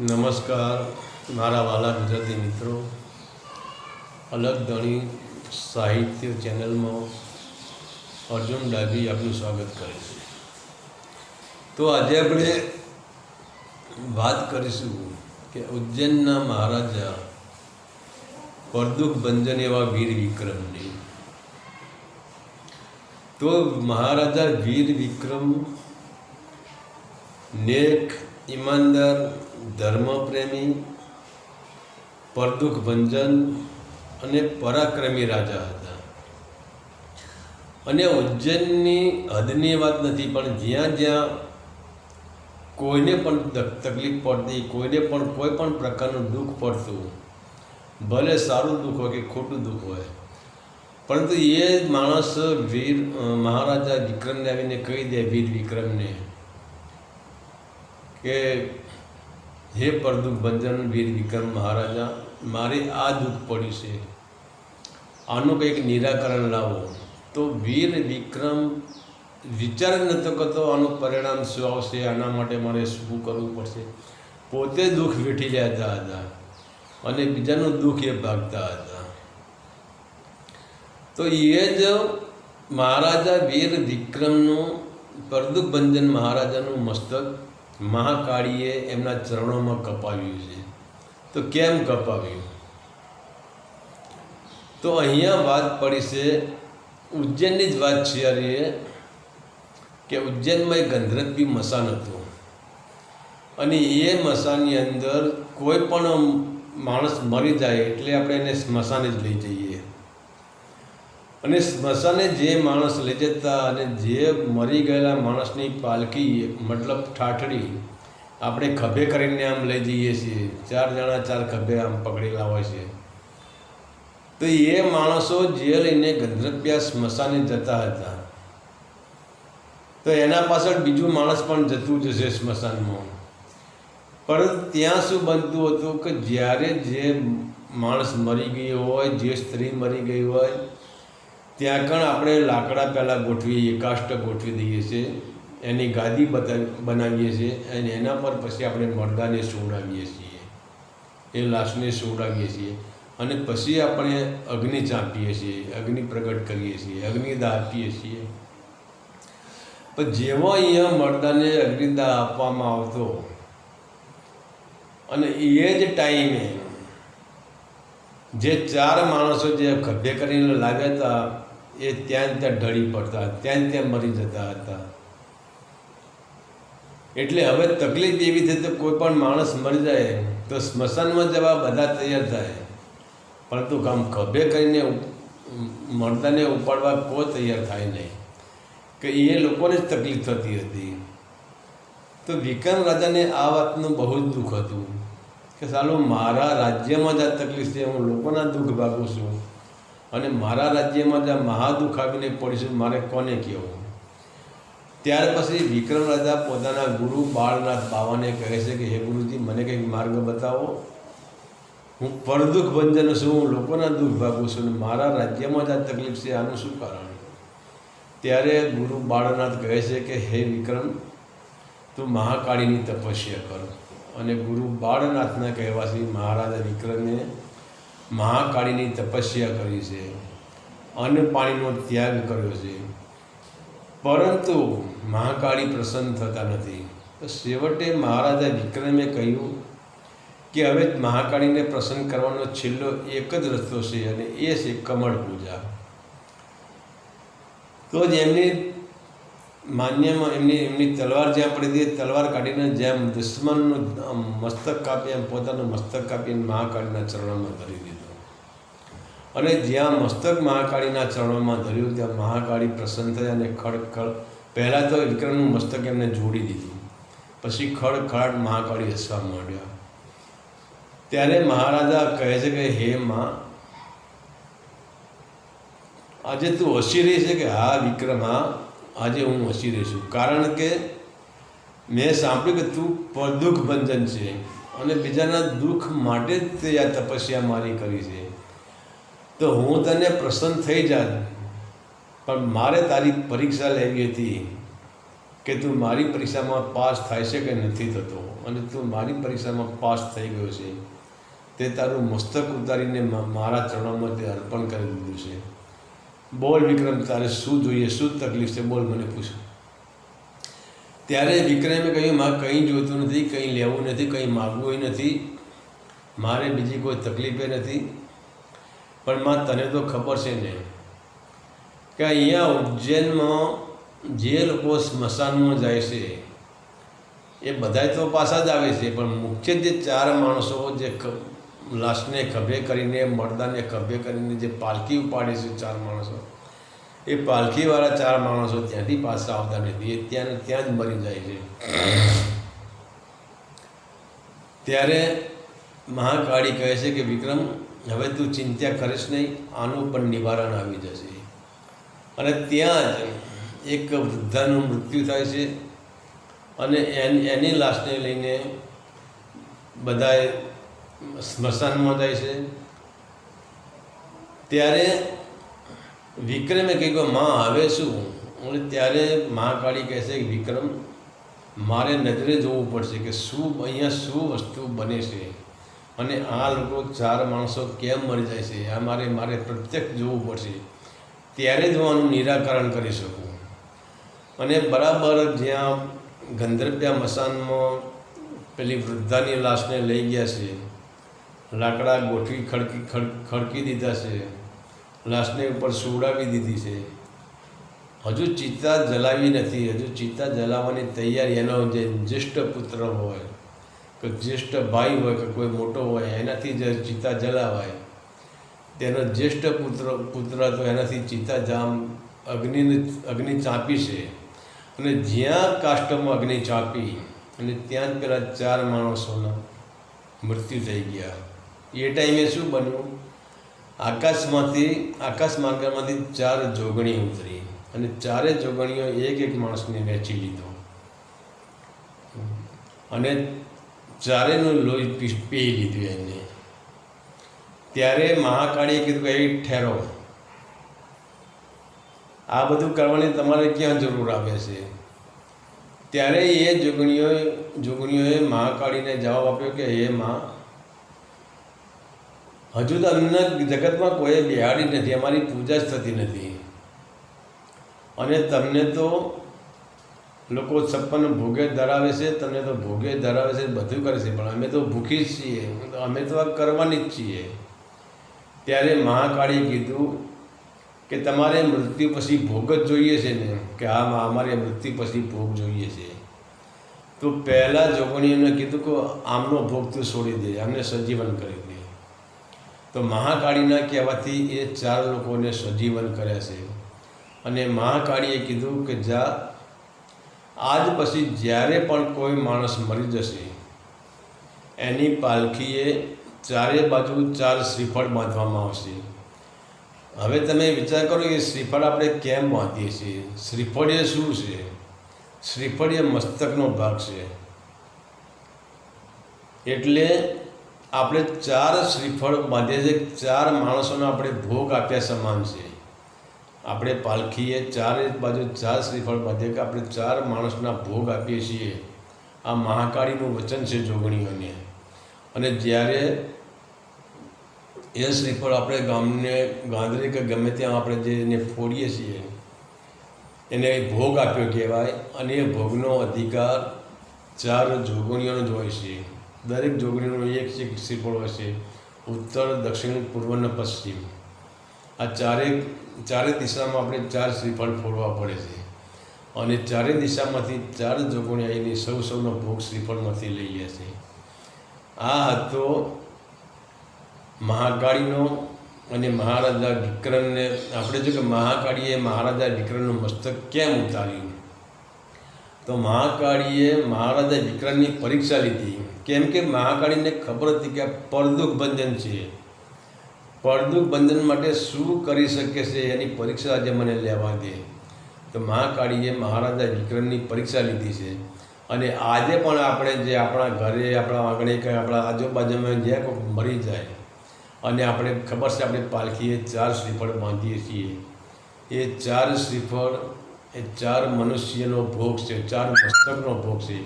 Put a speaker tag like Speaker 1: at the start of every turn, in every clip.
Speaker 1: નમસ્કાર, મારા વાલા ગુજરાતી મિત્રો. અલગ ધણી સાહિત્ય ચેનલમાં અર્જુન ડાભી આપનું સ્વાગત કરે છે. તો આજે આપણે વાત કરીશું કે ઉજ્જૈનના મહારાજા પરદુખ ભંજન એવા વીર વિક્રમની. તો મહારાજા વીર વિક્રમ, નેક, ઈમાનદાર ધર્મપ્રેમી પરદુખ ભંજન અને પરાક્રમી રાજા હતા. અને ઉજ્જૈનની હદની વાત નથી, પણ જ્યાં જ્યાં કોઈને પણ તકલીફ પડતી, કોઈને પણ કોઈ પણ પ્રકારનું દુઃખ પડતું, ભલે સારું દુઃખ હોય કે ખોટું દુઃખ હોય, પરંતુ એ માણસ વીર મહારાજા વિક્રમને આવીને કહી દે, વીર વિક્રમને, કે હે પરદુખ ભજન વીર વિક્રમ મહારાજા, મારે આ દુઃખ પડ્યું છે. આનું કંઈક નિરાકરણ લાવો. તો વીર વિક્રમ વિચાર જ નહોતો કરતો આનું પરિણામ શું આવશે, આના માટે મારે શું કરવું પડશે. પોતે દુઃખ વેઠી લેતા હતા અને બીજાનું દુઃખ એ ભાગતા હતા. તો એ જ મહારાજા વીર વિક્રમનું પરદુભંજન મહારાજાનું મસ્તક મહાકાળીએ એમના ચરણોમાં કપાવ્યું છે. તો કેમ કપાવ્યું? તો અહીંયા વાત પડી છે, ઉજ્જૈનની જ વાત છે અરે, કે ઉજ્જૈનમાં એક ગંધરવી મસાન હતું. અને એ મસાનની અંદર કોઈ પણ માણસ મરી જાય એટલે આપણે એને સ્મશાને જ લઈ જઈએ. અને સ્મશાને જે માણસ લઈ જતા અને જે મરી ગયેલા માણસની પાલખી, મતલબ ઠાઠડી, આપણે ખભે કરીને આમ લઈ જઈએ છીએ. ચાર જણા ચાર ખભે આમ પકડેલા હોય છે. તો એ માણસો જે લઈને ગંધ્રપ્યા સ્મશાને જતા હતા. તો એના પાછળ બીજું માણસ પણ જતું જશે સ્મશાનમાં. પણ ત્યાં શું બનતું હતું કે જ્યારે જે માણસ મરી ગયો હોય, જે સ્ત્રી મરી ગઈ હોય ત્યાં કણ આપણે લાકડા પહેલાં ગોઠવીએ કાષ્ટ ગોઠવી દઈએ છીએ, એની ગાદી બતાવી બનાવીએ છીએ અને એના પર પછી આપણે મરદાને સોડાવીએ છીએ. એ લાશને સોડાવીએ છીએ અને પછી આપણે અગ્નિ ચાંપીએ છીએ, અગ્નિ પ્રગટ કરીએ છીએ અગ્નિદા આપીએ છીએ. પણ જેવો અહીંયા મરદાને અગ્નિદા આપવામાં આવતો અને એ જ ટાઈમે જે ચાર માણસો જે ખભે કરીને લાવ્યા હતા એ ત્યાં ત્યાં ઢળી પડતા, ત્યાં ત્યાં મરી જતા હતા. એટલે હવે તકલીફ એવી થઈ તો કોઈ પણ માણસ મરી જાય તો સ્મશાનમાં જવા બધા તૈયાર થાય. પરંતુ કામ ખભે કરીને મરદાને ઉપાડવા કોઈ તૈયાર થાય નહીં. કે એ લોકોને જ તકલીફ થતી હતી. તો વિક્રમ રાજાને આ વાતનું બહુ જ દુઃખ હતું. કે સાલું મારા રાજ્યમાં જ આ તકલીફ છે, હું લોકોના દુઃખ ભાગું છું. અને મારા રાજ્યમાં જ્યાં આ મહાદુઃખ આવીને પડીશું મારે કોને કહેવું? ત્યાર પછી વિક્રમ રાજા પોતાના ગુરુ બાળનાથ બાવાને કહે છે કે, હે ગુરુજી, મને કંઈક માર્ગ બતાવો. હું પરદુઃખ ભંજન છું, હું લોકોના દુઃખ ભાગું છું અને મારા રાજ્યમાં જ આ તકલીફ છે, આનું શું કારણ? ત્યારે ગુરુ બાળનાથ કહે છે કે, હે વિક્રમ, તું મહાકાળીની તપસ્યા કર. અને ગુરુ બાળનાથના કહેવાથી મહારાજા વિક્રમે મહાકાળીની તપસ્યા કરી છે. અન્ન પાણીનો ત્યાગ કર્યો છે. પરંતુ મહાકાળી પ્રસન્ન થતા નથી. તો છેવટે મહારાજા વિક્રમે કહ્યું કે હવે મહાકાળીને પ્રસન્ન કરવાનો છેલ્લો એક જ રસ્તો છે અને એ છે કમળ પૂજા. તો જ એમની માન્યમાં એમની એમની તલવાર જ્યાં પડી હતી તલવાર કાઢીને જેમ દુશ્મનનું મસ્તક કાપી, એમ પોતાનું મસ્તક કાપીને મહાકાળીના ચરણોમાં ધરી દીધું. અને જ્યાં મસ્તક મહાકાળીના ચરણોમાં ધર્યું, ત્યાં મહાકાળી પ્રસન્ન થઈ અને ખડ ખડ, પહેલાં તો વિક્રમનું મસ્તક એમને જોડી દીધું. પછી ખડ ખડાટ મહાકાળી હસવા માંડ્યા. ત્યારે મહારાજા કહે છે કે, હે માં, આજે તું હસી રહી છે કે, હા, વિક્રમ, હા આજે હું હસી રહી છું. કારણ કે મેં સાંભળ્યું કે તું પરદુઃખ ભંજન છે અને બીજાના દુઃખ માટે જ તે આ તપસ્યા મારી કરી છે. તો હું તને પ્રસન્ન થઈ જાત. પણ મારે તારી પરીક્ષા લેવી હતી કે તું મારી પરીક્ષામાં પાસ થાય છે કે નથી થતો અને તું મારી પરીક્ષામાં પાસ થઈ ગયો છે. તે તારું મસ્તક ઉતારીને મારા ચરણોમાં તે અર્પણ કરી દીધું છે. બોલ વિક્રમ, તારે શું જોઈએ, શું તકલીફ છે? બોલ મને પૂછો. ત્યારે વિક્રમે કહ્યું મારે કંઈ જોઈતું નથી, કંઈ લેવું નથી, કંઈ માગવું નથી. મારે બીજી કોઈ તકલીફે નથી. પણ માં, તને તો ખબર છે ને કે અહીંયા ઉજ્જૈનમાં જે લોકો સ્મશાનમાં જાય છે, એ બધાય તો પાછા જ આવે છે. પણ મુખ્ય જે ચાર માણસો જે લાશને ખભે કરીને, મરદાને ખભે કરીને જે પાલખી ઉપાડે છે ચાર માણસો, એ પાલખીવાળા ચાર માણસો ત્યાંથી પાછા આવતા નથી. એ ત્યાં ત્યાં જ મરી જાય છે. ત્યારે મહાકાળી કહે છે કે, વિક્રમ, હવે તું ચિંતા કરીશ નહીં, આનું પણ નિવારણ આવી જશે. અને ત્યાં જ એક વૃદ્ધાનું મૃત્યુ થાય છે. અને એની લાશને લઈને બધાએ સ્મશાનમાં જાય છે. ત્યારે વિક્રમે કહ્યું માં, હવે શું? અને ત્યારે મહાકાળી કહે છે કે, વિક્રમ, મારે નજરે જોવું પડશે કે શું અહીંયા શું વસ્તુ બને છે અને આ લોકો ચાર માણસો કેમ મરી જાય છે? આ મારે મારે પ્રત્યક્ષ જોવું પડશે. ત્યારે જ હું આનું નિરાકરણ કરી શકું. અને બરાબર જ્યાં ગંધર્વ્યા મસાનમાં પેલી વૃદ્ધાની લાશને લઈ ગયા છે લાકડા ગોઠવી ખડકી, ખડ, ખડકી દીધા છે. લાશને ઉપર સુવડાવી દીધી છે. હજુ ચિત્તા જલાવી નથી. હજુ ચિત્તા જલાવવાની તૈયારી એનો જે જ્યેષ્ઠ પુત્ર હોય કે જ્યેષ્ઠ ભાઈ હોય કે કોઈ મોટો હોય, એનાથી જ ચિત્તા જલાવાય. તેનો જ્યેષ્ઠ પુત્ર પુત્ર તો એનાથી ચિત્તા જામ અગ્નિને અગ્નિ ચાંપી છે. અને જ્યાં કાષ્ટમાં અગ્નિ ચાંપી, અને ત્યાં જ પેલા ચાર માણસોના મૃત્યુ થઈ ગયા. એ ટાઈમે શું બન્યું? આકાશમાંથી, આકાશ માર્ગમાંથી ચાર જોગણી ઉતરી અને ચારે જોગણીઓ એક એક માણસને વેચી લીધો. અને ચારેનું લોહી પી લીધું એને ત્યારે મહાકાળીએ કીધું કે ઠેરો. આ બધું કરવાની તમારે ક્યાં જરૂર આવે છે? ત્યારે એ જોગણીઓએ જોગણીઓએ મહાકાળીને જવાબ આપ્યો કે, હે માં હજુ તો અમને જગતમાં કોઈ બિહાડી નથી, અમારી પૂજા જ થતી નથી. અને તમને તો લોકો છપ્પન ભોગે ધરાવે છે, તમને તો ભોગે ધરાવે છે, બધું કરે છે, પણ અમે તો ભૂખી જ છીએ. અમે તો કરવાની જ છીએ. ત્યારે મહાકાળીએ કીધું કે તમારે મૃત્યુ પછી ભોગ જ જોઈએ છે ને, કે હા અમારે મૃત્યુ પછી ભોગ જોઈએ છે. તો પહેલાં જોગણીઓને કીધું કે આમનો ભોગ તું છોડી દે અમને સજીવન કરી દે. તો મહાકાળીના કહેવાથી એ ચાર લોકોને સજીવન કર્યા છે. અને મહાકાળીએ કીધું કે જા, આજ પછી જ્યારે પણ કોઈ માણસ મરી જશે, એની પાલખીએ ચારે બાજુ ચાર શ્રીફળ બાંધવામાં આવશે. હવે તમે વિચાર કરો કે શ્રીફળ આપણે કેમ બાંધીએ છીએ? શ્રીફળ એ શું છે? શ્રીફળ એ મસ્તકનો ભાગ છે. એટલે આપણે ચાર શ્રીફળ બાંધીએ છીએ. ચાર માણસોને આપણે ભોગ આપ્યા સમાન છે. આપણે પાલખીએ ચારે બાજુ ચાર શ્રીફળ બાંધીએ કે આપણે ચાર માણસના ભોગ આપીએ છીએ. આ મહાકાળીનું વચન છે જોગણીઓને. અને જ્યારે એ શ્રીફળ આપણે ગામને ગાંધરે કે ગમે ત્યાં આપણે જે એને ફોડીએ છીએ, એને ભોગ આપ્યો કહેવાય. અને એ ભોગનો અધિકાર ચાર જોગણીઓનો જ હોય છે. દરેક જોગણીનો એક એક શ્રીફળ હશે. ઉત્તર, દક્ષિણ, પૂર્વ અને પશ્ચિમ. આ ચારેય ચારે દિશામાં આપણે ચાર શ્રીફળ ફોડવા પડે છે. અને ચારે દિશામાંથી ચાર જોગણી આવીને સૌ સૌનો ભોગ શ્રીફળમાંથી લઈએ છે. આ હતો મહાકાળીનો અને મહારાજા વિક્રમને, આપણે જો કે મહાકાળીએ મહારાજા વિક્રમનું મસ્તક કેમ ઉતાર્યું? તો મહાકાળીએ મહારાજા વિક્રમની પરીક્ષા લીધી. કેમ કે મહાકાળીને ખબર હતી કે પરદુખ બંધન છે. પરદુખ બંધન માટે શું કરી શકે છે એની પરીક્ષા આજે મને લેવા દે. તો મહાકાળીએ મહારાજા વિક્રમની પરીક્ષા લીધી છે. અને આજે પણ આપણે જે આપણા ઘરે, આપણા આંગણે કે આપણા આજુબાજુમાં જ્યાં કોઈ મરી જાય, અને આપણે ખબર છે આપણે પાલખીએ ચાર શ્રીફળ બાંધીએ છીએ. એ ચાર શ્રીફળ, એ ચાર મનુષ્યનો ભોગ છે, ચાર મસ્તકનો ભોગ છે.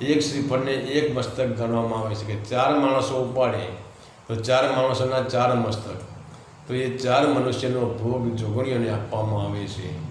Speaker 1: એક શ્રીફળને એક મસ્તક ગણવામાં આવે છે કે ચાર માણસો ઉપાડે, તો ચાર માણસોના ચાર મસ્તક. તો એ ચાર મનુષ્યનો ભોગ જોગણીઓને આપવામાં આવે છે.